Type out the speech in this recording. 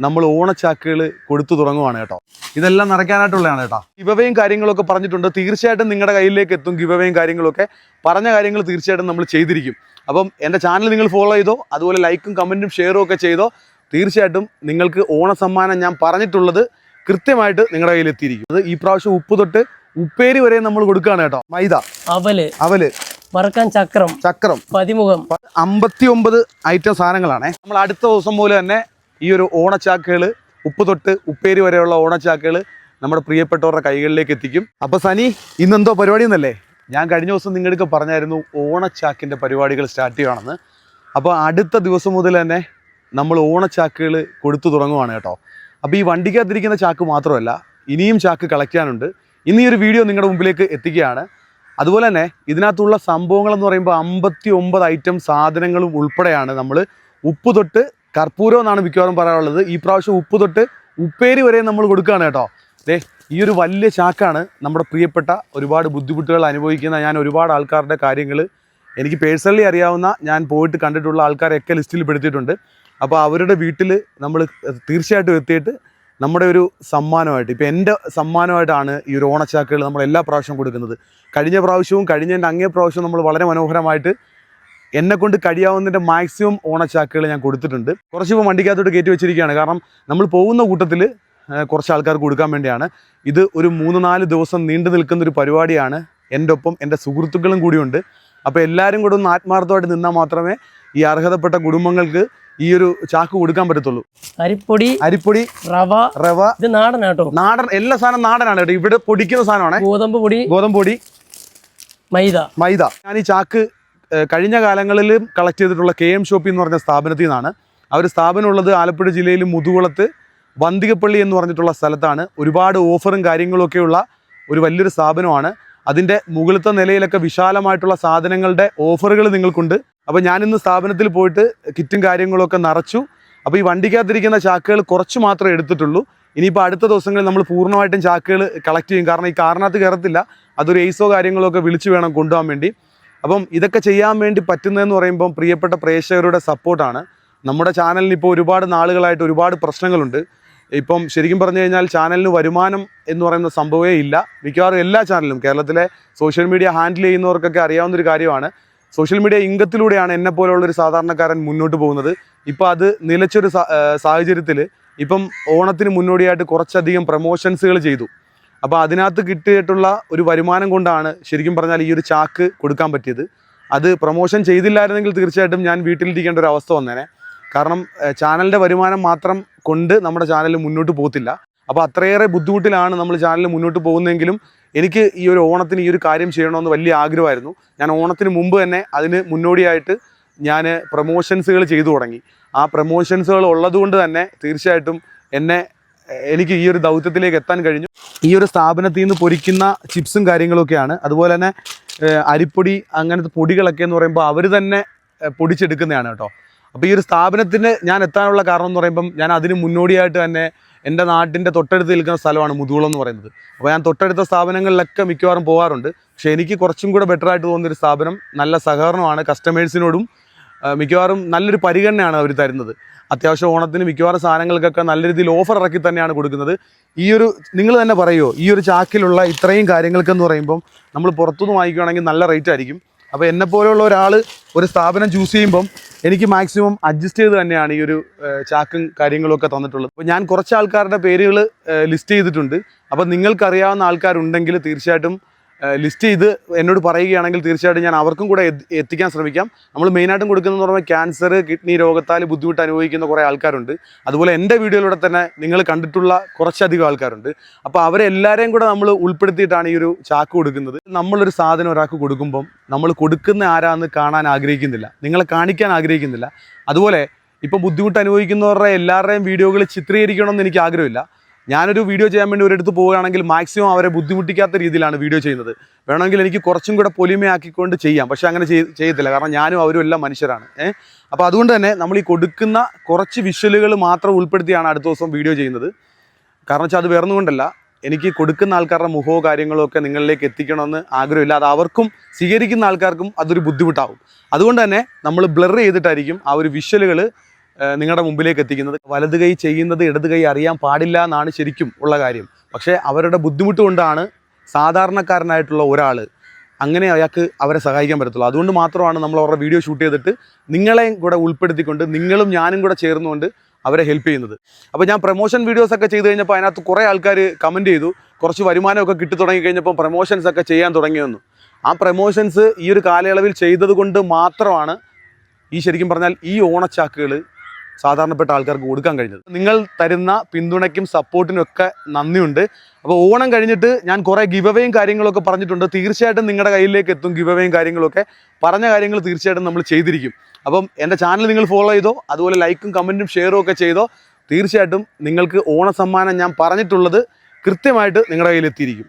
നമ്മൾ ഓണച്ചാക്കുകൾ കൊടുത്തു തുടങ്ങുവാണ് കേട്ടോ. ഇതെല്ലാം നടക്കാനായിട്ടുള്ളതാണ് കേട്ടോ. ഗിവവേയും കാര്യങ്ങളൊക്കെ പറഞ്ഞിട്ടുണ്ട്. തീർച്ചയായിട്ടും നിങ്ങളുടെ കയ്യിലേക്ക് എത്തും ഗിവവേയും കാര്യങ്ങളൊക്കെ. പറഞ്ഞ കാര്യങ്ങൾ തീർച്ചയായിട്ടും നമ്മൾ ചെയ്തിരിക്കും. അപ്പം എന്റെ ചാനൽ നിങ്ങൾ ഫോളോ ചെയ്തോ അതുപോലെ ലൈക്കും കമന്റും ഷെയറും ഒക്കെ ചെയ്തോ തീർച്ചയായിട്ടും നിങ്ങൾക്ക് ഓണസമ്മാനം ഞാൻ പറഞ്ഞിട്ടുള്ളത് കൃത്യമായിട്ട് നിങ്ങളുടെ കയ്യിൽ എത്തിയിരിക്കും. അത് ഈ പ്രാവശ്യം ഉപ്പ് തൊട്ട് ഉപ്പേരി വരെ നമ്മൾ കൊടുക്കുകയാണ് കേട്ടോ. മൈദ. അവൽ. അവൽ. വറക്കാൻ ചക്രം. ചക്രം. പതിമുഖം. അമ്പത്തി ഒമ്പത് ഐറ്റം സാധനങ്ങളാണ്. നമ്മൾ അടുത്ത ദിവസം പോലെ തന്നെ ഈ ഒരു ഓണച്ചാക്കുകൾ ഉപ്പ് തൊട്ട് ഉപ്പേരി വരെയുള്ള ഓണച്ചാക്കുകൾ നമ്മുടെ പ്രിയപ്പെട്ടവരുടെ കൈകളിലേക്ക് എത്തിക്കും. അപ്പോൾ സനി ഇന്നെന്തോ പരിപാടി എന്നല്ലേ? ഞാൻ കഴിഞ്ഞ ദിവസം നിങ്ങൾക്ക് പറഞ്ഞായിരുന്നു ഓണച്ചാക്കിന്റെ പരിപാടികൾ സ്റ്റാർട്ട് ചെയ്യുകയാണെന്ന്. അപ്പോൾ അടുത്ത ദിവസം മുതൽ തന്നെ നമ്മൾ ഓണച്ചാക്കുകൾ കൊടുത്തു തുടങ്ങുവാണ് കേട്ടോ. അപ്പോൾ ഈ വണ്ടിക്കകത്തിരിക്കുന്ന ചാക്ക് മാത്രമല്ല ഇനിയും ചാക്ക് കളക്ട് ചെയ്യാനുണ്ട് ഇന്ന് ഈ ഒരു വീഡിയോ നിങ്ങളുടെ മുമ്പിലേക്ക് എത്തിക്കുകയാണ്. അതുപോലെ തന്നെ ഇതിനകത്തുള്ള സംഭവങ്ങൾ എന്ന് പറയുമ്പോൾ അമ്പത്തി ഒമ്പത് ഐറ്റം സാധനങ്ങളും ഉൾപ്പെടെയാണ് നമ്മൾ ഉപ്പ് തൊട്ട് കർപ്പൂരം എന്നാണ് മിക്കവാറും പറയാനുള്ളത് ഈ പ്രാവശ്യം ഉപ്പ് തൊട്ട് ഉപ്പേരി വരെ നമ്മൾ കൊടുക്കുകയാണ് കേട്ടോ. ദേ ഈ ഒരു വലിയ ചാക്കാണ് നമ്മുടെ പ്രിയപ്പെട്ട ഒരുപാട് ബുദ്ധിമുട്ടുകൾ അനുഭവിക്കുന്ന ഞാൻ ഒരുപാട് ആൾക്കാരുടെ കാര്യങ്ങൾ എനിക്ക് പേഴ്സണലി അറിയാവുന്ന ഞാൻ പോയിട്ട് കണ്ടിട്ടുള്ള ആൾക്കാരെയൊക്കെ ലിസ്റ്റിൽ പെടുത്തിയിട്ടുണ്ട്. അപ്പോൾ അവരുടെ വീട്ടിൽ നമ്മൾ തീർച്ചയായിട്ടും എത്തിയിട്ട് നമ്മുടെ ഒരു സമ്മാനമായിട്ട് ഇപ്പോൾ എന്റെ സമ്മാനമായിട്ടാണ് ഈ ഒരു ഓണച്ചാക്കുകൾ നമ്മൾ എല്ലാ പ്രാവശ്യവും കൊടുക്കുന്നത്. കഴിഞ്ഞ പ്രാവശ്യവും കഴിഞ്ഞതിന്റെ അങ്ങേ പ്രാവശ്യവും നമ്മൾ വളരെ മനോഹരമായിട്ട് എന്നെ കൊണ്ട് കഴിയാവുന്നതിന്റെ മാക്സിമം ഓണച്ചാക്കുകൾ ഞാൻ കൊടുത്തിട്ടുണ്ട്. കുറച്ച് ഇപ്പോൾ വണ്ടിക്കകത്തോട്ട് കയറ്റി വെച്ചിരിക്കുകയാണ്. കാരണം നമ്മൾ പോകുന്ന കൂട്ടത്തിൽ കുറച്ച് ആൾക്കാർക്ക് കൊടുക്കാൻ വേണ്ടിയാണ്. ഇത് ഒരു മൂന്ന് നാല് ദിവസം നീണ്ടു നിൽക്കുന്ന ഒരു പരിപാടിയാണ്. എന്റെ ഒപ്പം എന്റെ സുഹൃത്തുക്കളും കൂടിയുണ്ട്. അപ്പോൾ എല്ലാവരും കൂടെ ഒന്ന് ആത്മാർത്ഥമായിട്ട് നിന്നാൽ മാത്രമേ ഈ അർഹതപ്പെട്ട കുടുംബങ്ങൾക്ക് ഈ ഒരു ചാക്ക് കൊടുക്കാൻ പറ്റത്തുള്ളൂ. അരിപ്പൊടി അരിപ്പൊടി റവ റവ ഇത് നാടൻ കേട്ടോ നാടൻ എല്ലാ സാധനം നാടനാണ് കേട്ടോ. ഇവിടെ പൊടിക്കുന്ന സാധനമാണ്. ഗോതമ്പ് പൊടി ഗോതമ്പ് പൊടി മൈദ. മൈദ. ഞാൻ ഈ ചാക്ക് കഴിഞ്ഞ കാലങ്ങളിൽ കളക്ട് ചെയ്തിട്ടുള്ള കെ എം ഷോപ്പി എന്ന് പറഞ്ഞ സ്ഥാപനത്തിൽ നിന്നാണ്. ആ ഒരു സ്ഥാപനം ഉള്ളത് ആലപ്പുഴ ജില്ലയിൽ മുതുകുളത്ത് വന്തികപ്പള്ളി എന്ന് പറഞ്ഞിട്ടുള്ള സ്ഥലത്താണ്. ഒരുപാട് ഓഫറും കാര്യങ്ങളൊക്കെയുള്ള ഒരു വലിയൊരു സ്ഥാപനമാണ്. അതിന്റെ മുകളിലത്തെ നിലയിലൊക്കെ വിശാലമായിട്ടുള്ള സാധനങ്ങളുടെ ഓഫറുകൾ നിങ്ങൾക്കുണ്ട്. അപ്പോൾ ഞാനിന്ന് സ്ഥാപനത്തിൽ പോയിട്ട് കിറ്റും കാര്യങ്ങളൊക്കെ നിറച്ചു. അപ്പോൾ ഈ വണ്ടിക്കകത്തിരിക്കുന്ന ചാക്കുകൾ കുറച്ച് മാത്രമേ എടുത്തിട്ടുള്ളൂ. ഇനിയിപ്പോൾ അടുത്ത ദിവസങ്ങളിൽ നമ്മൾ പൂർണമായിട്ടും ചാക്കുകൾ കളക്ട് ചെയ്യും. കാരണം ഈ കാറിനകത്ത് കയറത്തില്ല. അതൊരു എയ്സോ കാര്യങ്ങളൊക്കെ വിളിച്ചു വേണം കൊണ്ടുപോകാൻ വേണ്ടി. അപ്പം ഇതൊക്കെ ചെയ്യാൻ വേണ്ടി പറ്റുന്നതെന്ന് പറയുമ്പം പ്രിയപ്പെട്ട പ്രേക്ഷകരുടെ സപ്പോർട്ടാണ്. നമ്മുടെ ചാനലിന് ഇപ്പോൾ ഒരുപാട് നാളുകളായിട്ട് ഒരുപാട് പ്രശ്നങ്ങളുണ്ട്. ഇപ്പം ശരിക്കും പറഞ്ഞു കഴിഞ്ഞാൽ ചാനലിന് വരുമാനം എന്ന് പറയുന്ന സംഭവമേ ഇല്ല. മിക്കവാറും എല്ലാ ചാനലും കേരളത്തിലെ സോഷ്യൽ മീഡിയ ഹാൻഡിൽ ചെയ്യുന്നവർക്കൊക്കെ അറിയാവുന്ന ഒരു കാര്യമാണ്. സോഷ്യൽ മീഡിയ ഇംഗത്തിലൂടെയാണ് എന്നെ പോലുള്ളൊരു സാധാരണക്കാരൻ മുന്നോട്ട് പോകുന്നത്. ഇപ്പോൾ അത് നിലച്ചൊരു സാഹചര്യത്തിൽ ഇപ്പം ഓണത്തിന് മുന്നോടിയായിട്ട് കുറച്ചധികം പ്രമോഷൻസുകൾ ചെയ്തു. അപ്പോൾ അതിനകത്ത് കിട്ടിയിട്ടുള്ള ഒരു വരുമാനം കൊണ്ടാണ് ശരിക്കും പറഞ്ഞാൽ ഈ ഒരു ചാക്ക് കൊടുക്കാൻ പറ്റിയത്. അത് പ്രൊമോഷൻ ചെയ്തില്ലായിരുന്നെങ്കിൽ തീർച്ചയായിട്ടും ഞാൻ വീട്ടിലിരിക്കേണ്ട ഒരു അവസ്ഥ വന്നേനെ. കാരണം ചാനലിന്റെ വരുമാനം മാത്രം കൊണ്ട് നമ്മുടെ ചാനൽ മുന്നോട്ട് പോകത്തില്ല. അപ്പോൾ അത്രയേറെ ബുദ്ധിമുട്ടിലാണ് നമ്മൾ ചാനൽ മുന്നോട്ട് പോകുന്നതെങ്കിലും എനിക്ക് ഈ ഒരു ഓണത്തിന് ഈ ഒരു കാര്യം ചെയ്യണമെന്ന് വലിയ ആഗ്രഹമായിരുന്നു. ഞാൻ ഓണത്തിന് മുമ്പ് തന്നെ അതിന് മുന്നോടിയായിട്ട് ഞാൻ പ്രൊമോഷൻസുകൾ ചെയ്തു തുടങ്ങി. ആ പ്രൊമോഷൻസുകൾ ഉള്ളതുകൊണ്ട് തന്നെ തീർച്ചയായിട്ടും എന്നെ എനിക്ക് ഈ ഒരു ദൗത്യത്തിലേക്ക് എത്താൻ കഴിഞ്ഞു. ഈ ഒരു സ്ഥാപനത്തിൽ നിന്ന് പൊരിക്കുന്ന ചിപ്സും കാര്യങ്ങളൊക്കെയാണ്. അതുപോലെ തന്നെ അരിപ്പൊടി അങ്ങനത്തെ പൊടികളൊക്കെ എന്ന് പറയുമ്പോൾ അവർ തന്നെ പൊടിച്ചെടുക്കുന്നതാണ് കേട്ടോ. അപ്പോൾ ഈ ഒരു സ്ഥാപനത്തിന് ഞാൻ എത്താനുള്ള കാരണം എന്ന് പറയുമ്പം ഞാൻ അതിന് മുന്നോടിയായിട്ട് തന്നെ എന്റെ നാട്ടിന്റെ തൊട്ടടുത്ത് നിൽക്കുന്ന സ്ഥലമാണ് മുതുകുളം എന്ന് പറയുന്നത്. അപ്പോൾ ഞാൻ തൊട്ടടുത്ത സ്ഥാപനങ്ങളിലൊക്കെ മിക്കവാറും പോകാറുണ്ട് പക്ഷേ എനിക്ക് കുറച്ചും കൂടെ ബെറ്റർ ആയിട്ട് തോന്നുന്നൊരു സ്ഥാപനം നല്ല സഹകരണമാണ് കസ്റ്റമേഴ്സിനോടും മിക്കവാറും നല്ലൊരു പരിഗണനയാണ് അവർ തരുന്നത്. അത്യാവശ്യം ഓണത്തിന് മിക്കവാറും സാധനങ്ങൾക്കൊക്കെ നല്ല രീതിയിൽ ഓഫർ ഇറക്കി തന്നെയാണ് കൊടുക്കുന്നത്. ഈ ഒരു നിങ്ങൾ തന്നെ പറയുമോ ഈ ഒരു ചാക്കിലുള്ള ഇത്രയും കാര്യങ്ങൾക്കെന്ന് പറയുമ്പം നമ്മൾ പുറത്തുനിന്ന് വാങ്ങിക്കുകയാണെങ്കിൽ നല്ല റേറ്റ് ആയിരിക്കും. അപ്പോൾ എന്നെ പോലെയുള്ള ഒരാൾ ഒരു സ്ഥാപനം ചൂസ് ചെയ്യുമ്പം എനിക്ക് മാക്സിമം അഡ്ജസ്റ്റ് ചെയ്ത് തന്നെയാണ് ഈ ഒരു ചാക്കും കാര്യങ്ങളൊക്കെ തന്നിട്ടുള്ളത്. അപ്പോൾ ഞാൻ കുറച്ച് ആൾക്കാരുടെ പേരുകൾ ലിസ്റ്റ് ചെയ്തിട്ടുണ്ട്. അപ്പോൾ നിങ്ങൾക്കറിയാവുന്ന ആൾക്കാരുണ്ടെങ്കിൽ തീർച്ചയായിട്ടും ലിസ്റ്റ് ചെയ്ത് എന്നോട് പറയുകയാണെങ്കിൽ തീർച്ചയായിട്ടും ഞാൻ അവർക്കും കൂടെ എത്തി- എത്തിക്കാൻ ശ്രമിക്കാം. നമ്മൾ മെയിനായിട്ടും കൊടുക്കുന്നതെന്ന് പറയുമ്പോൾ ക്യാൻസർ കിഡ്നി രോഗത്താൽ ബുദ്ധിമുട്ട് അനുഭവിക്കുന്ന കുറേ ആൾക്കാരുണ്ട്. അതുപോലെ എന്റെ വീഡിയോയിലൂടെ തന്നെ നിങ്ങൾ കണ്ടിട്ടുള്ള കുറച്ചധികം ആൾക്കാരുണ്ട്. അപ്പോൾ അവരെല്ലാവരെയും കൂടെ നമ്മൾ ഉൾപ്പെടുത്തിയിട്ടാണ് ഈ ഒരു ചാക്ക് കൊടുക്കുന്നത്. നമ്മളൊരു സാധനം ഒരാൾക്ക് കൊടുക്കുമ്പം നമ്മൾ കൊടുക്കുന്ന ആരാന്ന് കാണാൻ ആഗ്രഹിക്കുന്നില്ല. നിങ്ങളെ കാണിക്കാൻ ആഗ്രഹിക്കുന്നില്ല. അതുപോലെ ഇപ്പോൾ ബുദ്ധിമുട്ട് അനുഭവിക്കുന്നവരുടെ എല്ലാവരുടെയും വീഡിയോകൾ ചിത്രീകരിക്കണമെന്ന് എനിക്ക് ആഗ്രഹമില്ല. ഞാനൊരു വീഡിയോ ചെയ്യാൻ വേണ്ടി ഒരിടത്ത് പോവുകയാണെങ്കിൽ മാക്സിമം അവരെ ബുദ്ധിമുട്ടിക്കാത്ത രീതിയിലാണ് വീഡിയോ ചെയ്യുന്നത്. വേണമെങ്കിൽ എനിക്ക് കുറച്ചും കൂടെ പൊലിമയാക്കിക്കൊണ്ട് ചെയ്യാം. പക്ഷേ അങ്ങനെ ചെയ്- ചെയ്യത്തില്ല. കാരണം ഞാനും അവരും എല്ലാം മനുഷ്യരാണ്. ഏഹ് അപ്പോൾ അതുകൊണ്ട് തന്നെ നമ്മൾ ഈ കൊടുക്കുന്ന കുറച്ച് വിഷ്വലുകൾ മാത്രം ഉൾപ്പെടുത്തിയാണ് അടുത്ത ദിവസം വീഡിയോ ചെയ്യുന്നത്. കാരണം വെച്ചാൽ അത് വേർന്നുകൊണ്ടല്ല എനിക്ക് കൊടുക്കുന്ന ആൾക്കാരുടെ മുഖമോ കാര്യങ്ങളോ ഒക്കെ നിങ്ങളിലേക്ക് എത്തിക്കണമെന്ന് ആഗ്രഹമില്ല. അത് അവർക്കും സ്വീകരിക്കുന്ന ആൾക്കാർക്കും അതൊരു ബുദ്ധിമുട്ടാവും. അതുകൊണ്ട് തന്നെ നമ്മൾ ബ്ലർ ചെയ്തിട്ടായിരിക്കും ആ ഒരു വിഷ്വലുകൾ നിങ്ങളുടെ മുമ്പിലേക്ക് എത്തിക്കുന്നത്. വലത് കൈ ചെയ്യുന്നത് ഇടത് കൈ അറിയാൻ പാടില്ല എന്നാണ് ശരിക്കും ഉള്ള കാര്യം. പക്ഷേ അവരുടെ ബുദ്ധിമുട്ട് കൊണ്ടാണ് സാധാരണക്കാരനായിട്ടുള്ള ഒരാൾ അങ്ങനെ അയാൾക്ക് അവരെ സഹായിക്കാൻ പറ്റത്തുള്ളൂ. അതുകൊണ്ട് മാത്രമാണ് നമ്മൾ അവരുടെ വീഡിയോ ഷൂട്ട് ചെയ്തിട്ട് നിങ്ങളെയും കൂടെ ഉൾപ്പെടുത്തിക്കൊണ്ട് നിങ്ങളും ഞാനും കൂടെ ചേർന്നുകൊണ്ട് അവരെ ഹെൽപ്പ് ചെയ്യുന്നത്. അപ്പോൾ ഞാൻ പ്രൊമോഷൻ വീഡിയോസ് ഒക്കെ ചെയ്ത് കഴിഞ്ഞപ്പോൾ അതിനകത്ത് കുറേ ആൾക്കാർ കമന്റ് ചെയ്തു. കുറച്ച് വരുമാനമൊക്കെ കിട്ടി തുടങ്ങി കഴിഞ്ഞപ്പോൾ പ്രൊമോഷൻസ് ഒക്കെ ചെയ്യാൻ തുടങ്ങിയെന്നു ആ പ്രൊമോഷൻസ് ഈ ഒരു കാലയളവിൽ ചെയ്തത് കൊണ്ട് മാത്രമാണ് ഈ ശരിക്കും പറഞ്ഞാൽ ഈ ഓണച്ചാക്കുകൾ സാധാരണപ്പെട്ട ആൾക്കാർക്ക് കൊടുക്കാൻ കഴിഞ്ഞത്. നിങ്ങൾ തരുന്ന പിന്തുണയ്ക്കും സപ്പോർട്ടിനും ഒക്കെ നന്ദിയുണ്ട്. അപ്പോൾ ഓണം കഴിഞ്ഞിട്ട് ഞാൻ കുറേ ഗിവവേയും കാര്യങ്ങളൊക്കെ പറഞ്ഞിട്ടുണ്ട്. തീർച്ചയായിട്ടും നിങ്ങളുടെ കയ്യിലേക്ക് എത്തും ഗിവവേയും കാര്യങ്ങളൊക്കെ. പറഞ്ഞ കാര്യങ്ങൾ തീർച്ചയായിട്ടും നമ്മൾ ചെയ്തിരിക്കും. അപ്പം എന്റെ ചാനൽ നിങ്ങൾ ഫോളോ ചെയ്തോ അതുപോലെ ലൈക്കും കമന്റും ഷെയറും ഒക്കെ ചെയ്തോ തീർച്ചയായിട്ടും നിങ്ങൾക്ക് ഓണ സമ്മാനം ഞാൻ പറഞ്ഞിട്ടുള്ളത് കൃത്യമായിട്ട് നിങ്ങളുടെ കയ്യിൽ എത്തിയിരിക്കും.